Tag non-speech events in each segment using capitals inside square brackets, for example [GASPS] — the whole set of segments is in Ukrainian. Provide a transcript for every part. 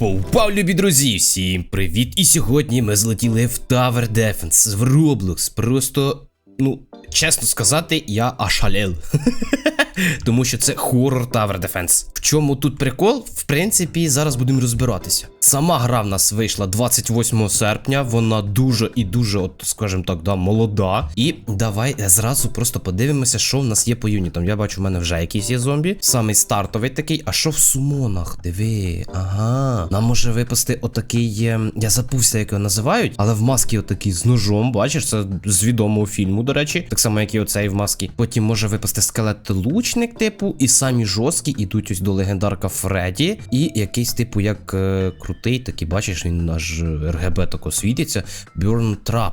Поупав, любі друзі, всім привіт! І сьогодні ми злетіли в Tower Defense в Roblox. Просто, ну, чесно сказати, я ошалел. [LAUGHS] Тому що це хоррор Tower Defense. В чому тут прикол? В принципі, зараз будемо розбиратися. Сама гра в нас вийшла 28 серпня. Вона дуже і дуже, от, скажімо так, да, молода. І давай зразу просто подивимося, що в нас є по юнітам. Я бачу, в мене вже якийсь є зомбі. Самий стартовий такий. А що в сумонах? Диви. Ага. Нам може випасти отакий. е, Я забувся, як його називають, але в масці отакий з ножом. Бачиш, це з відомого фільму, до речі. Так само, як і оцей в масці. Потім може випасти скелет лучник, типу, і самі жорсткі ідуть ось до легендарка Фредді. І якийсь, типу, як е, крутий, такий, бачиш, він аж РГБ тако світиться. Burn Trap.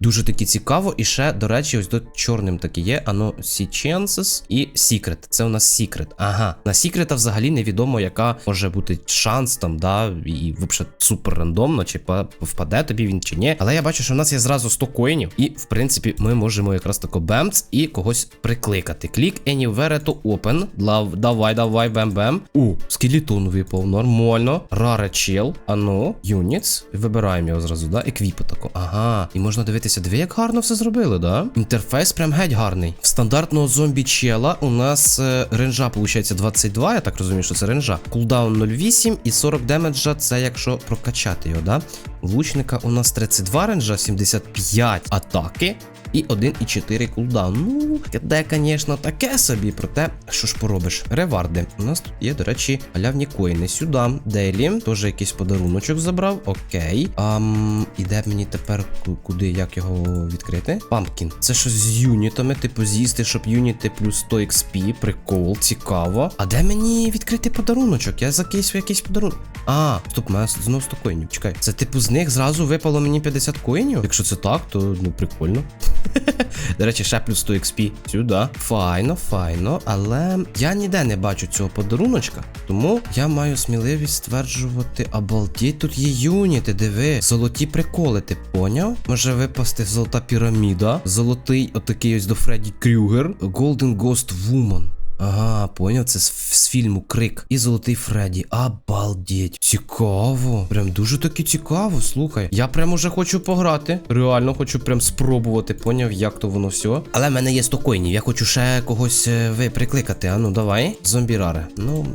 Дуже таки цікаво, і ще, до речі, ось тут чорним таки є. Ано Sea Chances і Secret. Це у нас Secret. Ага. На Secret взагалі невідомо, яка може бути шанс там, да, і взагалі супер рандомно, чи впаде тобі він чи ні. Але я бачу, що в нас є зразу 100 коїнів, і в принципі ми можемо якраз тако бемц і когось прикликати. Клік anywhere to open. Давай, давай, бем-бем. У, скелетон випав, нормально. Раре чел. Ано, юніц. Вибираємо його зразу, да? Еквіпу тако. Ага. І можна дивитися, диви, як гарно все зробили, да? Інтерфейс прям геть гарний. В стандартного зомбі чела у нас е, ренжа, виходить, 22, я так розумію, що це ренжа. Кулдаун 0,8 і 40 демеджа це якщо прокачати його, да? Лучника у нас 32 ренжа, 75 атаки. І 1,4 кулдаун. Ну, де, звісно, таке собі, проте, що ж поробиш? Реварди. У нас тут є, до речі, халявні коїни. Сюди. Дейлі. Теж якийсь подаруночок забрав. Окей. Ам, і де мені тепер куди, як його відкрити? Пампкін. Це щось з юнітами, типу з'їсти, щоб юніти плюс 100 XP. Прикол, цікаво. А де мені відкрити подаруночок? Я закисв якийсь подарунок. А, стоп, мене знову 100 коїнів. Чекай. Це типу з них зразу випало мені 50 коїнів? Якщо це так, то ну прикольно. До речі, ще плюс 100 XP. Сюди. Файно, файно. Але я ніде не бачу цього подаруночка. Тому я маю сміливість стверджувати, обалдіть, тут є юніти, диви. Золоті приколи, ти поняв? Може випасти золота піраміда, золотий отакий ось до Фредді Крюгер, Golden Ghost Woman. Ага, поняв, це з, з фільму Крик і Золотий Фредді. Обалдеть. Цікаво. Прям дуже таки цікаво, слухай. Я прям уже хочу пограти. Реально хочу прям спробувати, поняв, як то воно все. Але в мене є 100 коїнів, я хочу ще когось е, ви прикликати. А ну давай. Зомбіраре. Ну,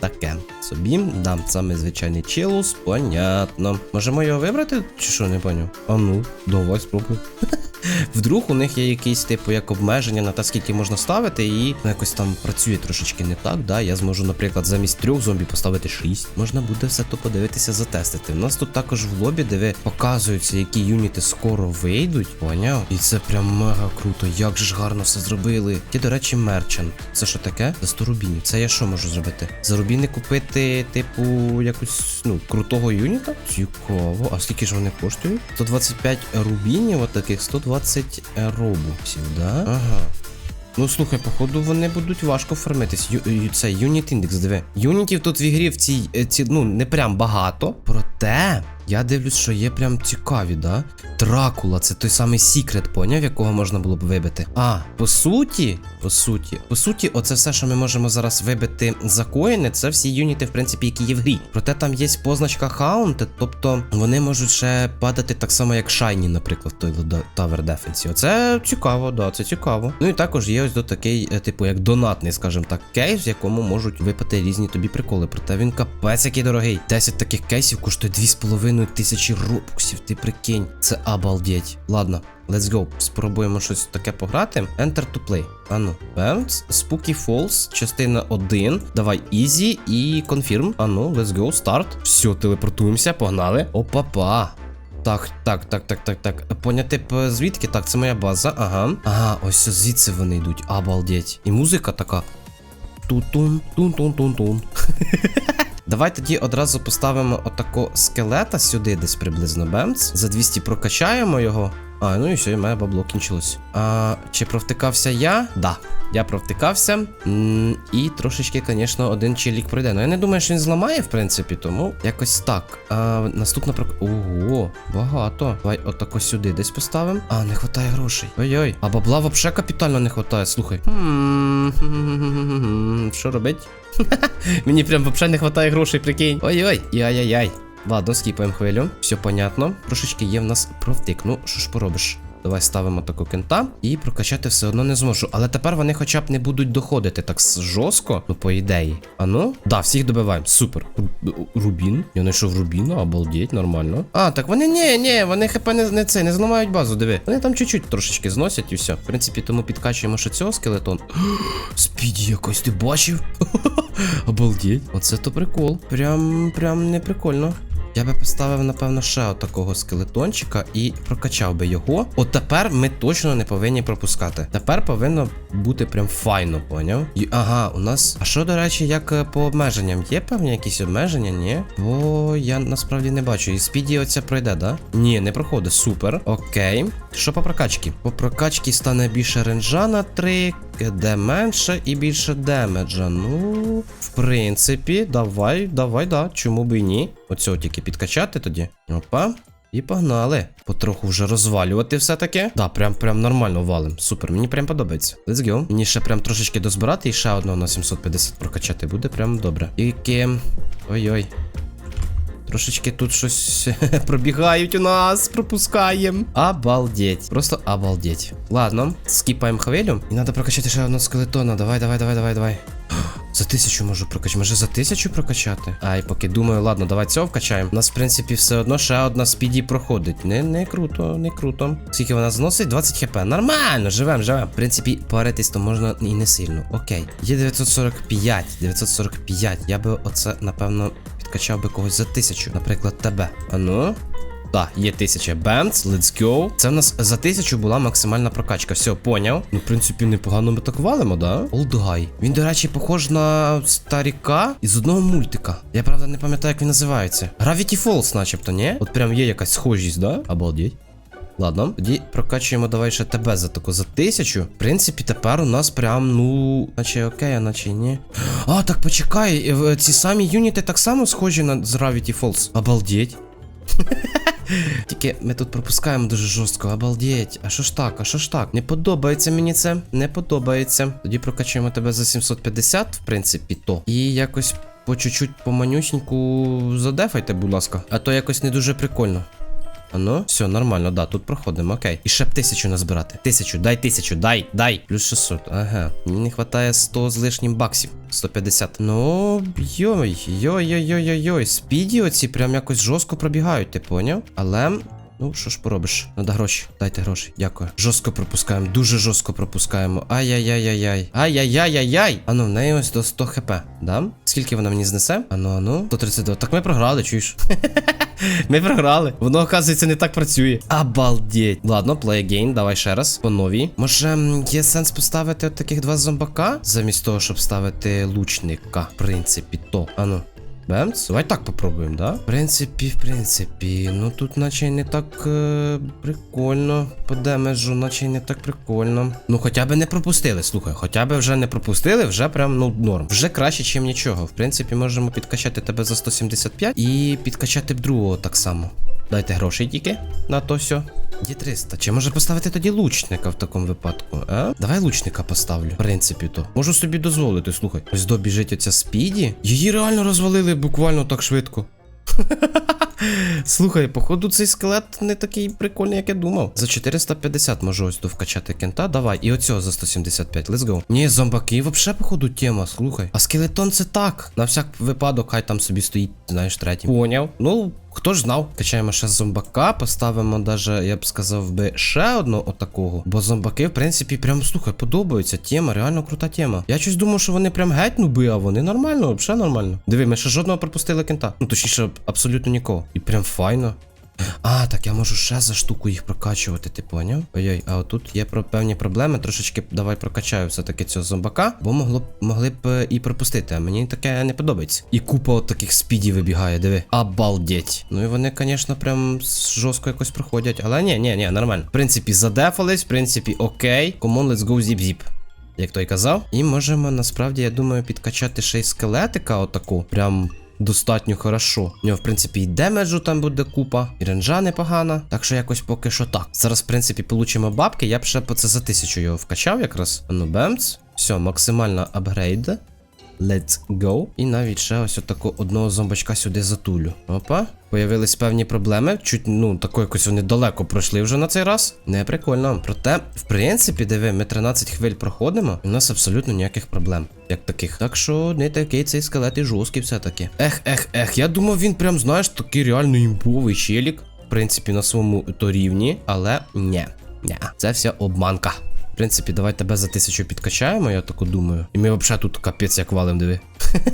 таке. Собі дам саме звичайний челус, понятно. Можемо його вибрати, чи що, не поняв? А ну, давай спробуй. [LAUGHS] Вдруг у них є якийсь типу як обмеження на те, скільки можна ставити, і ну, якось там працює трошечки не так. Да, я зможу, наприклад, замість трьох зомбі поставити шість. Можна буде все то подивитися, затестити. У нас тут також в лобі, де ви показуються, які юніти скоро вийдуть. Поняв? І це прям мега круто. Як же ж гарно все зробили. Є, до речі, мерчант. Це що таке? За 100 рубінів. Це я що можу зробити? За рубіни купити, типу, якусь ну крутого юніта? Цікаво. А скільки ж вони коштують? 125 рубінів, от таких 120 робуксів, да? Ага. Ну слухай, походу вони будуть важко фармитись. Ю, ю, це юніт індекс, диви. Юнітів тут в ігрі в цій, е, ці, ну, не прям багато. Проте. Я дивлюсь, що є прям цікаві, да? Дракула, це той самий секрет, поняв, якого можна було б вибити. А, по суті, по суті, по суті, оце все, що ми можемо зараз вибити за коїни, це всі юніти, в принципі, які є в грі. Проте там є позначка хаунти, тобто вони можуть ще падати так само, як Шайні, наприклад, в той Tower Defense. Оце цікаво, да, це цікаво. Ну і також є ось до такий, е, типу, як донатний, скажімо так, кейс, в якому можуть випати різні тобі приколи. Проте він капець який дорогий. 10 таких кейсів коштує 2,5 тисячі робоксів. Ти прикинь, це обалдеть. Ладно. Let's go. Спробуємо щось таке пограти. Enter to play. Ану. Bounce. Spooky Falls, частина 1. Давай easy і confirm. Ану, let's go, start. Все, телепортуємося, погнали. Опа-па. Так, так, так, так, так, так. Поняти звідки? Так, це моя база. Ага. Ага, ось звідси вони йдуть. Обалдеть. І музика така. Тун-тун, тун-тун-тун-тун. [LAUGHS] Давай тоді одразу поставимо отако скелета сюди, десь приблизно бемц. За 200 прокачаємо його. А, ну і все, і моє бабло кінчилось. А, чи провтикався я? Да. Я провтикався. І трошечки, звісно, один челік пройде. Ну я не думаю, що він зламає, в принципі, тому якось так. А, наступна прок. Ого, багато. Давай отако сюди десь поставимо. А, не вистачає грошей. Ой-ой. А бабла взагалі капітально не вистачає, слухай. Що робить? [LAUGHS] Мені прям взагалі не хватає грошей, прикинь. Ой-ой, яй-яй-яй. Ладно, скіпаємо хвилю. Все понятно. Трошечки є в нас провтик. Ну, що ж поробиш? Давай ставимо таку кента і прокачати все одно не зможу. Але тепер вони хоча б не будуть доходити так жорстко, ну по ідеї. А ну? Да, всіх добиваємо. Супер. Рубін. Я знайшов Рубіна, обалдеть, нормально. А, так вони ні, ні, вони хп не, не це, не зламають базу, диви. Вони там чуть-чуть трошечки зносять і все. В принципі, тому підкачуємо ще цього скелетон. [GASPS] Спіді якось ти бачив? [LAUGHS] Обалдеть. Оце то прикол. Прям, прям не прикольно. Я би поставив, напевно, ще отакого скелетончика і прокачав би його. От тепер ми точно не повинні пропускати. Тепер повинно бути прям файно, поняв? І, ага, у нас. А що, до речі, як е, по обмеженням? Є певні якісь обмеження? Ні? Бо я насправді не бачу. І спіді оця пройде, да? Ні, не проходить. Супер. Окей. Що по прокачці? По прокачці стане більше ренжа на 3, де менше і більше демеджа. Ну, в принципі, давай, давай, да. Чому би і ні? Оцього тільки підкачати тоді. Опа. І погнали. Потроху вже розвалювати все-таки. Да, прям прям нормально валим. Супер, мені прям подобається. Let's go. Мені ще прям трошечки дозбирати і ще одного на 750 прокачати буде прям добре. Тільки. Ой-ой. Трошечки тут щось [LAUGHS] пробігають у нас, пропускаємо. Обалдеть. Просто обалдеть. Ладно, скіпаємо хвилю. І треба прокачати ще одного скелетона. Давай, давай, давай, давай, давай. [GASPS] За тисячу можу прокачати. Може за тисячу прокачати? Ай, поки думаю, ладно, давай цього вкачаємо. У нас, в принципі, все одно ще одна спіді проходить. Не, не круто, не круто. Скільки вона зносить? 20 хп. Нормально, живем, живем. В принципі, паритись то можна і не сильно. Окей. Є 945. 945. Я би оце, напевно, підкачав би когось за тисячу. Наприклад, тебе. А ну. Так, є тисяча бенц, let's go. Це в нас за тисячу була максимальна прокачка. Все, поняв. Ну, в принципі, непогано ми так валимо, да? Олдгай. Він, до речі, похож на старіка із одного мультика. Я правда не пам'ятаю, як він називається. Gravity Falls, начебто, ні? От прям є якась схожість, да? Обалдеть. Ладно, тоді прокачуємо давай ще тебе за таку за тисячу. В принципі, тепер у нас прям, ну, наче окей, а наче ні. А, так почекай, е, ці самі юніти так само схожі на з Gravity Falls. Обалдеть. [LAUGHS] Тільки ми тут пропускаємо дуже жорстко, обалдеть. А що ж так, а що ж так? Не подобається мені це, не подобається. Тоді прокачуємо тебе за 750, в принципі, то. І якось по чуть-чуть по манюсіньку задефайте, будь ласка. А то якось не дуже прикольно. А ну, все, нормально, да, тут проходимо, окей. І ще б тисячу назбирати. Тисячу, дай тисячу, дай, дай. Плюс 600. Ага. Мені не вистачає 100 з лишнім баксів. 150. Ну, йой, йой-йой-йой-йой. Спіді оці прям якось жорстко пробігають, ти поняв? Але. Ну, що ж поробиш? Надо гроші. Дайте гроші. Дякую. Жорстко пропускаємо, дуже жорстко пропускаємо. Ай-яй-яй-яй-яй. Ай-яй-яй-яй-яй. Ану, в неї ось до 100 хп. Да? Скільки вона мені знесе? Ану, ану. 132. Так ми програли, чуєш? [LAUGHS] Ми програли. Воно, оказується, не так працює. Обалдеть. Ладно, play again, давай ще раз. По новій. Може, є сенс поставити от таких два зомбака? Замість того, щоб ставити лучника. В принципі, то. Ану. Бемц? Давай так попробуємо, да? В принципі, в принципі, ну тут наче не так е, прикольно. По демеджу, наче не так прикольно. Ну хоча б не пропустили, слухай, хоча б вже не пропустили, вже прям ну норм. Вже краще, ніж нічого. В принципі, можемо підкачати тебе за 175 і підкачати б другого так само. Дайте грошей тільки на то все. Є 300. Чи може поставити тоді лучника в такому випадку? А? Давай лучника поставлю. В принципі, то. Можу собі дозволити, слухай. Ось добіжить оця спіді. Її реально розвалили буквально так швидко. [LAUGHS] Слухай, походу, цей скелет не такий прикольний, як я думав. За 450 можу ось довкачати кента. Давай, і оцього за 175. Let's go. Ні, зомбаки, вообще, походу, тема, слухай. А скелетон це так. На всяк випадок, хай там собі стоїть, знаєш, третій. Поняв. Ну. Хто ж знав? Качаємо ще зомбака, поставимо даже, я б сказав би, ще одного отакого. Бо зомбаки, в принципі, прям слухай, подобаються. Тема, реально крута тема. Я щось думав, що вони прям геть нуби, а вони нормально, взагалі нормально. Диви, ми ще жодного пропустили кента. Ну, точніше, абсолютно нікого. І прям файно. А, так я можу ще за штуку їх прокачувати, ти поняв? Ой-ой, а отут є про певні проблеми. Трошечки давай прокачаю все-таки цього зомбака, бо могло б могли б е, і пропустити, а мені таке не подобається. І купа от таких спідів вибігає, диви. Обалдеть. Ну і вони, звісно, прям жорстко якось проходять. Але ні, ні, ні, нормально. В принципі, задефались, в принципі, окей. Come on, let's go zip-zip. Як той казав. І можемо насправді, я думаю, підкачати ще й скелетика, отаку. Прям достатньо хорошо. У нього, в принципі, і демеджу там буде купа, і ренжа непогана. Так що якось поки що так. Зараз, в принципі, получимо бабки. Я б ще по це за тисячу його вкачав якраз. Ну, бемц. Все, максимальна апгрейд. Let's go. І навіть ще ось отаку одного зомбачка сюди затулю. Опа. Появились певні проблеми. Чуть, ну, тако якось вони далеко пройшли вже на цей раз. Не прикольно. Проте, в принципі, диви, ми 13 хвиль проходимо, і у нас абсолютно ніяких проблем. Як таких. Так що не такий цей скелет і жорсткий все-таки. Ех, ех, ех. Я думав, він прям, знаєш, такий реально імбовий челік. В принципі, на своєму то рівні, але ні. Ні, це вся обманка. В принципі, давай тебе за тисячу підкачаємо, я таку думаю. І ми взагалі тут капець як валим, диви.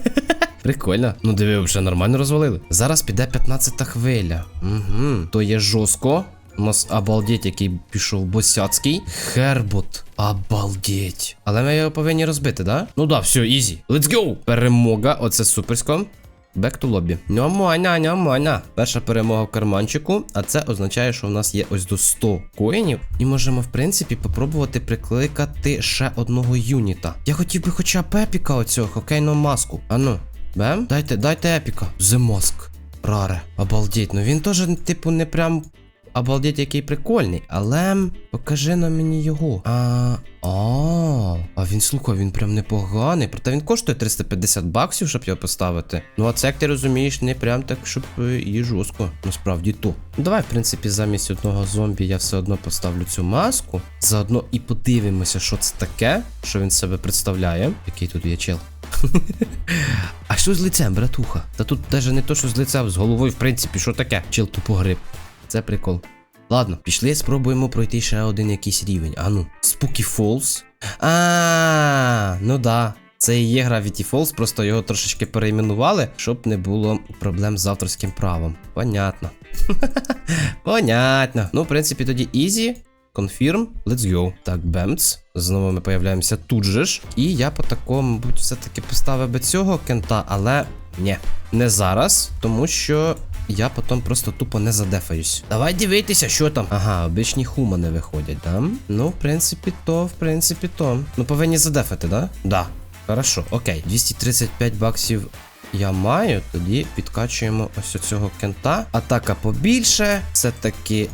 [LAUGHS] Прикольно. Ну диви, вже нормально розвалили. Зараз піде 15-та хвиля. Угу. То є жорстко. У нас обалдеть, який пішов босяцький. Хербот. Обалдеть. Але ми його повинні розбити, да? Ну да, все, ізі. Let's go! Перемога, оце суперсько. Back to lobby. Ньомоня, ньомоня. Перша перемога в карманчику, а це означає, що в нас є ось до 100 коїнів. І можемо, в принципі, попробувати прикликати ще одного юніта. Я хотів би хоча б епіка оцього хокейну маску. Ану, бем? Дайте, дайте епіка. The Mask. Раре. Обалдіть. Ну він теж, типу, не прям. Обалдеть, який прикольний, але покажи на мені його. А, а, а він слухай, він прям непоганий. Проте він коштує 350 баксів, щоб його поставити. Ну а це, як ти розумієш, не прям так, щоб е, і жорстко. Насправді то. Ну, Давай, в принципі, замість одного зомбі я все одно поставлю цю маску. Заодно і подивимося, що це таке, що він себе представляє. Який тут є чел. [LAUGHS] А що з лицем, братуха? Та тут навіть не то, що з лицем, з головою, в принципі, що таке? Чел тупо гриб. Це прикол. Ладно, пішли, спробуємо пройти ще один якийсь рівень. Ану, Spooky Falls. А, ну да. Це і є Gravity Falls, просто його трошечки перейменували, щоб не було проблем з авторським правом. Понятно. [LAUGHS] Понятно. Ну, в принципі, тоді easy. Confirm, let's go. Так, бемц. Знову ми появляємося тут же ж. І я по такому, мабуть, все-таки поставив би цього кента, але ні, не зараз, тому що я потім просто тупо не задефаюсь. Давай дивитися, що там. Ага, обичні хумани виходять, да? Ну, в принципі, то, в принципі, то. Ну, повинні задефати, да? Да. Хорошо, окей. 235 баксів я маю, тоді підкачуємо ось оцього кента. Атака побільше, все-таки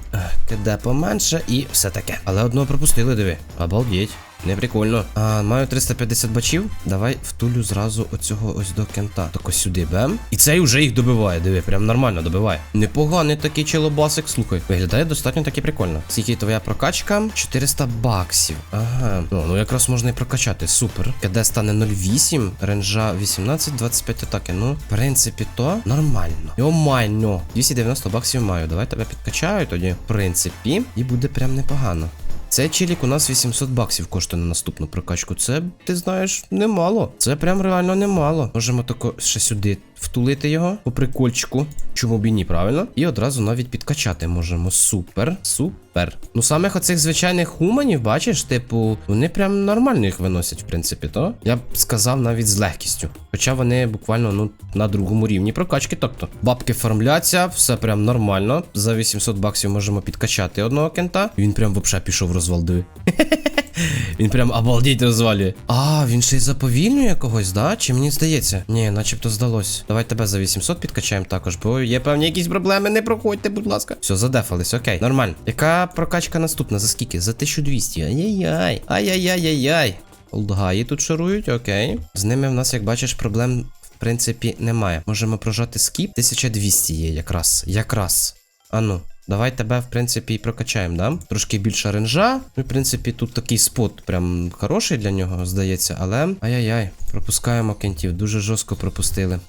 КД поменше і все таке. Але одного пропустили, диви. Обалдеть. Не прикольно. А, маю 350 бачів. Давай втулю зразу оцього ось до кента. Так ось сюди бем. І цей вже їх добиває, диви, прям нормально добиває. Непоганий такий челобасик, слухай. Виглядає достатньо таки прикольно. Скільки твоя прокачка? 400 баксів. Ага. Ну, ну якраз можна і прокачати. Супер. КД стане 0,8, ренжа 18, 25 атаки. Ну, в принципі, то нормально. Нормально. 290 баксів маю. Давай тебе підкачаю тоді. В принципі, і буде прям непогано. Цей челік у нас 800 баксів коштує на наступну прокачку. Це, ти знаєш, немало. Це прям реально немало. Можемо тако ще сюди втулити його по прикольчику. Чому б і ні, правильно? І одразу навіть підкачати можемо. Супер, супер. Ну, самих оцих звичайних хуманів, бачиш, типу, вони прям нормально їх виносять, в принципі, то я б сказав навіть з легкістю. Хоча вони буквально ну на другому рівні прокачки. Тобто, бабки формляться, все прям нормально. За 800 баксів можемо підкачати одного кента. Він прям вообще пішов розвалдує. [LAUGHS] [LAUGHS] Він прям обалдіть розвалює. А, він ще й заповільнює когось, да? Чи мені здається? Ні, начебто здалось. Давай тебе за 800 підкачаємо також, бо є певні якісь проблеми, не проходьте, будь ласка. Все, задефались, окей, нормально. Яка прокачка наступна? За скільки? За 1200. Ай-яй-яй. Ай-яй-яй-яй-яй. Олдгаї тут шарують, окей. З ними в нас, як бачиш, проблем. В принципі, немає. Можемо прожати скіп. 1200 є якраз. Якраз. Ану. Давай тебе, в принципі, і прокачаємо, да? Трошки більша ренжа. Ну, в принципі, тут такий спот прям хороший для нього, здається, але. Ай-яй-яй, пропускаємо кентів, дуже жорстко пропустили.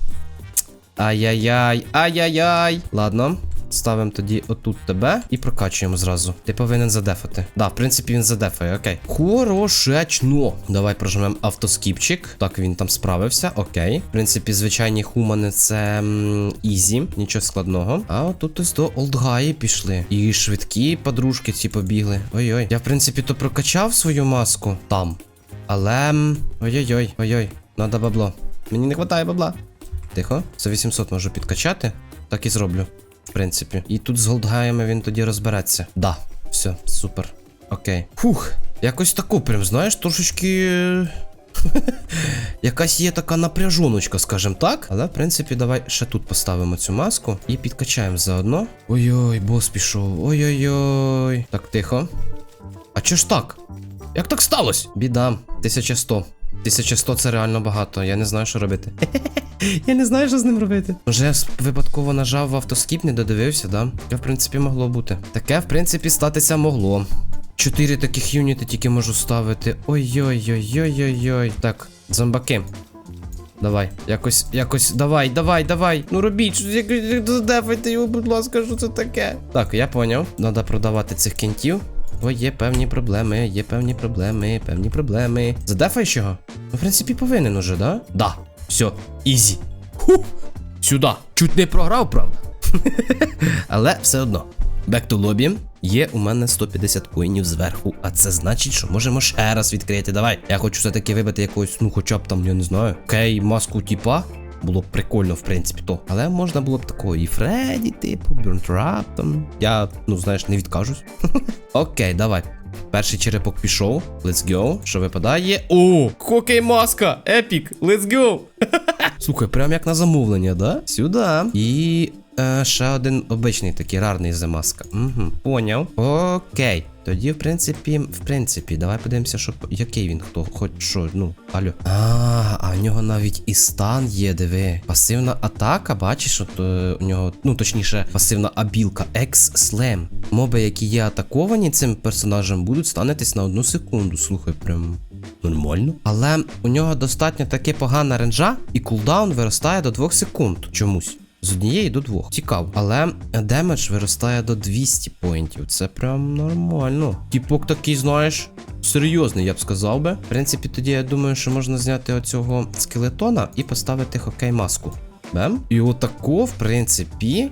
Ай-яй-яй, ай-яй-яй. Ладно. Ставимо тоді отут тебе і прокачуємо зразу. Ти повинен задефати. Да, в принципі, він задефає, окей. Хорошечно. Давай прожмемо автоскіпчик. Так, він там справився, окей. В принципі, звичайні хумани це м, ізі, нічого складного. А отут ось до олдгаї пішли. І швидкі подружки ці побігли. Ой-ой. Я, в принципі, то прокачав свою маску там. Але. Ой-ой-ой, ой-ой, надо бабло. Мені не вистачає бабла. Тихо. За 800 можу підкачати. Так і зроблю. В принципі. І тут з голдгаями він тоді розбереться. Да, все, супер. Окей. Фух, якось таку, прям, знаєш, трошечки. [LAUGHS] Якась є така напряжоночка, скажем так. Але, в принципі, давай ще тут поставимо цю маску і підкачаємо заодно. Ой-ой, бос пішов. Ой-ой-ой. Так, тихо. А чого ж так? Як так сталося? Біда, 1100. 1100 це реально багато, я не знаю, що робити. [LAUGHS] Я не знаю, що з ним робити. Може, я випадково нажав в автоскіп, не додивився, да? Таке, в принципі, могло бути. Таке, в принципі, статися могло. Чотири таких юніти тільки можу ставити. Ой-ой-ой-ой-ой-ой. Так, зомбаки. Давай, якось, якось, давай, давай, давай. Ну робіть, щось якось задефайте його, будь ласка, що це таке? Так, я поняв. Надо продавати цих кінтів. Бо є певні проблеми, є певні проблеми, певні проблеми. Задефаєш його? Ну, в принципі, повинен уже, да? Да. Все, ізі. Ху! Сюди. Чуть не програв, правда? [LAUGHS] Але все одно. Back to lobby. Є у мене 150 коїнів зверху, а це значить, що можемо ще раз відкрити. Давай. Я хочу все-таки вибити якогось, ну хоча б там, я не знаю, кей маску типа. Було б прикольно, в принципі, то. Але можна було б такого і Фредді, типу, Бюрнтрап. Я, ну знаєш, не відкажусь. [LAUGHS] Окей, давай. Перший черепок пішов. Let's go. Що випадає? О! Хокей маска! Епік! Let's go! [LAUGHS] Слухай, прям як на замовлення, да? Сюди. І е, ще один обичний такий рарний замазка. Угу, поняв. Окей. Тоді, в принципі, в принципі, давай подивимося, що який він хто, хоч що, ну, алло. А, а в нього навіть і стан є, диви. Пасивна атака, бачиш, от е, у нього, ну точніше, пасивна абілка X-Slam. Моби, які є атаковані цим персонажем, будуть станетись на одну секунду. Слухай, прям Нормально. Але у нього достатньо таки погана ренджа, і кулдаун виростає до 2 секунд чомусь. З однієї до двох. Цікаво. Але демедж виростає до 200 поінтів. Це прям нормально. Тіпок такий, знаєш, серйозний, я б сказав би. В принципі, тоді я думаю, що можна зняти оцього скелетона і поставити хокей маску. Бем? І отако, в принципі,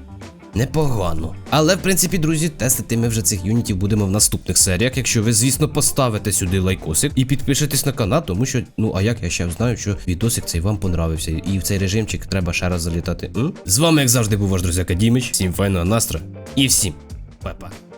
Непогано. Але в принципі, друзі, тестити ми вже цих юнітів будемо в наступних серіях. Якщо ви, звісно, поставите сюди лайкосик і підпишетесь на канал, тому що, ну а як я ще знаю, що відосик цей вам понравився, і в цей режимчик треба ще раз залітати. М? З вами, як завжди, був ваш друзяка Дімич. Всім файного настрою і всім па-па.